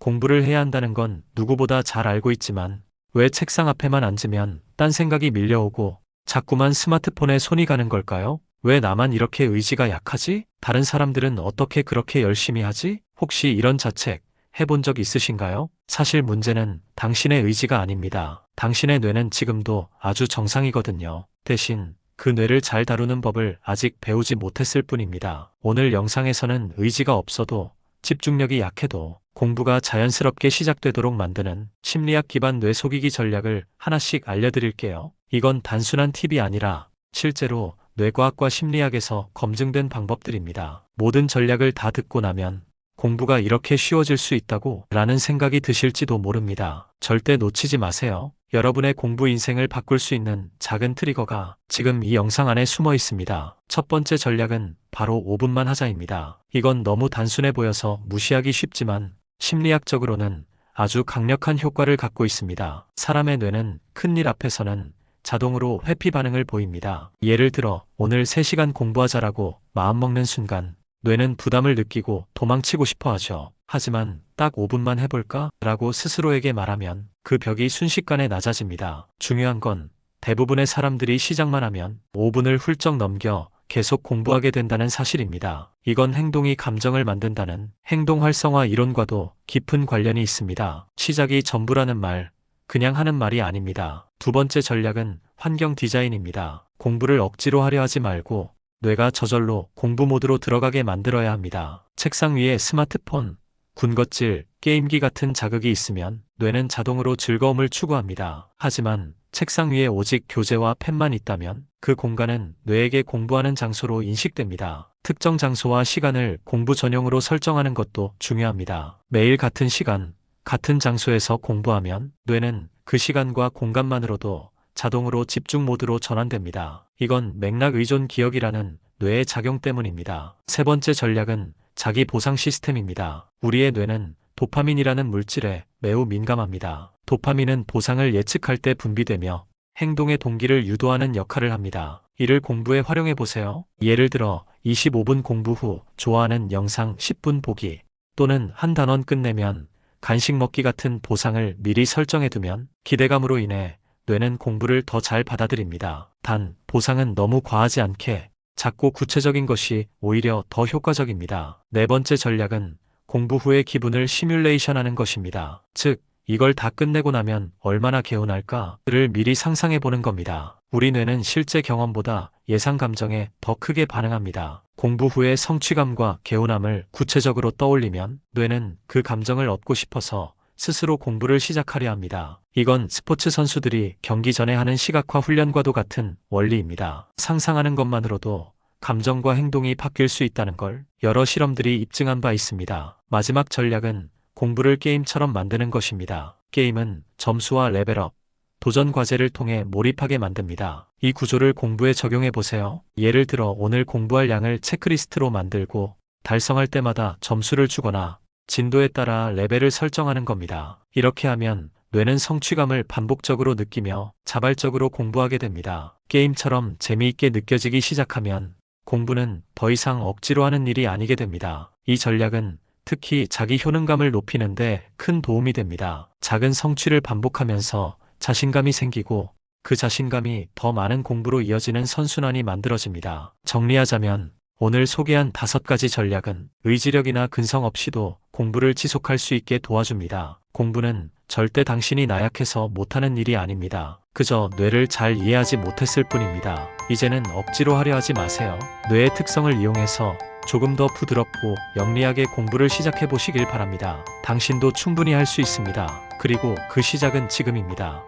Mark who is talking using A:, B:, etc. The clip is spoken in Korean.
A: 공부를 해야 한다는 건 누구보다 잘 알고 있지만 왜 책상 앞에만 앉으면 딴 생각이 밀려오고 자꾸만 스마트폰에 손이 가는 걸까요? 왜 나만 이렇게 의지가 약하지? 다른 사람들은 어떻게 그렇게 열심히 하지? 혹시 이런 자책 해본 적 있으신가요? 사실 문제는 당신의 의지가 아닙니다. 당신의 뇌는 지금도 아주 정상이거든요. 대신 그 뇌를 잘 다루는 법을 아직 배우지 못했을 뿐입니다. 오늘 영상에서는 의지가 없어도 집중력이 약해도 공부가 자연스럽게 시작되도록 만드는 심리학 기반 뇌 속이기 전략을 하나씩 알려드릴게요. 이건 단순한 팁이 아니라 실제로 뇌과학과 심리학에서 검증된 방법들입니다. 모든 전략을 다 듣고 나면 공부가 이렇게 쉬워질 수 있다고 라는 생각이 드실지도 모릅니다. 절대 놓치지 마세요. 여러분의 공부 인생을 바꿀 수 있는 작은 트리거가 지금 이 영상 안에 숨어 있습니다. 첫 번째 전략은 바로 5분만 하자입니다. 이건 너무 단순해 보여서 무시하기 쉽지만 심리학적으로는 아주 강력한 효과를 갖고 있습니다. 사람의 뇌는 큰 일 앞에서는 자동으로 회피 반응을 보입니다. 예를 들어 오늘 3시간 공부하자라고 마음먹는 순간 뇌는 부담을 느끼고 도망치고 싶어 하죠. 하지만 딱 5분만 해볼까? 라고 스스로에게 말하면 그 벽이 순식간에 낮아집니다. 중요한 건 대부분의 사람들이 시작만 하면 5분을 훌쩍 넘겨 계속 공부하게 된다는 사실입니다. 이건 행동이 감정을 만든다는 행동 활성화 이론과도 깊은 관련이 있습니다. 시작이 전부라는 말, 그냥 하는 말이 아닙니다. 두 번째 전략은 환경 디자인입니다. 공부를 억지로 하려 하지 말고 뇌가 저절로 공부 모드로 들어가게 만들어야 합니다. 책상 위에 스마트폰, 군것질, 게임기 같은 자극이 있으면 뇌는 자동으로 즐거움을 추구합니다. 하지만 책상 위에 오직 교재와 펜만 있다면 그 공간은 뇌에게 공부하는 장소로 인식됩니다. 특정 장소와 시간을 공부 전용으로 설정하는 것도 중요합니다. 매일 같은 시간, 같은 장소에서 공부하면 뇌는 그 시간과 공간만으로도 자동으로 집중 모드로 전환됩니다. 이건 맥락 의존 기억이라는 뇌의 작용 때문입니다. 세 번째 전략은 자기 보상 시스템입니다. 우리의 뇌는 도파민이라는 물질에 매우 민감합니다. 도파민은 보상을 예측할 때 분비되며 행동의 동기를 유도하는 역할을 합니다. 이를 공부에 활용해 보세요. 예를 들어 25분 공부 후 좋아하는 영상 10분 보기 또는 한 단원 끝내면 간식 먹기 같은 보상을 미리 설정해 두면 기대감으로 인해 뇌는 공부를 더 잘 받아들입니다. 단, 보상은 너무 과하지 않게 작고 구체적인 것이 오히려 더 효과적입니다. 네 번째 전략은 공부 후의 기분을 시뮬레이션 하는 것입니다. 즉, 이걸 다 끝내고 나면 얼마나 개운할까를 미리 상상해 보는 겁니다. 우리 뇌는 실제 경험보다 예상 감정에 더 크게 반응합니다. 공부 후의 성취감과 개운함을 구체적으로 떠올리면 뇌는 그 감정을 얻고 싶어서 스스로 공부를 시작하려 합니다. 이건 스포츠 선수들이 경기 전에 하는 시각화 훈련과도 같은 원리입니다. 상상하는 것만으로도 감정과 행동이 바뀔 수 있다는 걸 여러 실험들이 입증한 바 있습니다. 마지막 전략은 공부를 게임처럼 만드는 것입니다. 게임은 점수와 레벨업, 도전 과제를 통해 몰입하게 만듭니다. 이 구조를 공부에 적용해 보세요. 예를 들어 오늘 공부할 양을 체크리스트로 만들고 달성할 때마다 점수를 주거나 진도에 따라 레벨을 설정하는 겁니다. 이렇게 하면 뇌는 성취감을 반복적으로 느끼며 자발적으로 공부하게 됩니다. 게임처럼 재미있게 느껴지기 시작하면 공부는 더 이상 억지로 하는 일이 아니게 됩니다. 이 전략은 특히 자기 효능감을 높이는데 큰 도움이 됩니다. 작은 성취를 반복하면서 자신감이 생기고 그 자신감이 더 많은 공부로 이어지는 선순환이 만들어집니다. 정리하자면 오늘 소개한 다섯 가지 전략은 의지력이나 근성 없이도 공부를 지속할 수 있게 도와줍니다. 공부는 절대 당신이 나약해서 못하는 일이 아닙니다. 그저 뇌를 잘 이해하지 못했을 뿐입니다. 이제는 억지로 하려 하지 마세요. 뇌의 특성을 이용해서 조금 더 부드럽고 영리하게 공부를 시작해 보시길 바랍니다. 당신도 충분히 할 수 있습니다. 그리고 그 시작은 지금입니다.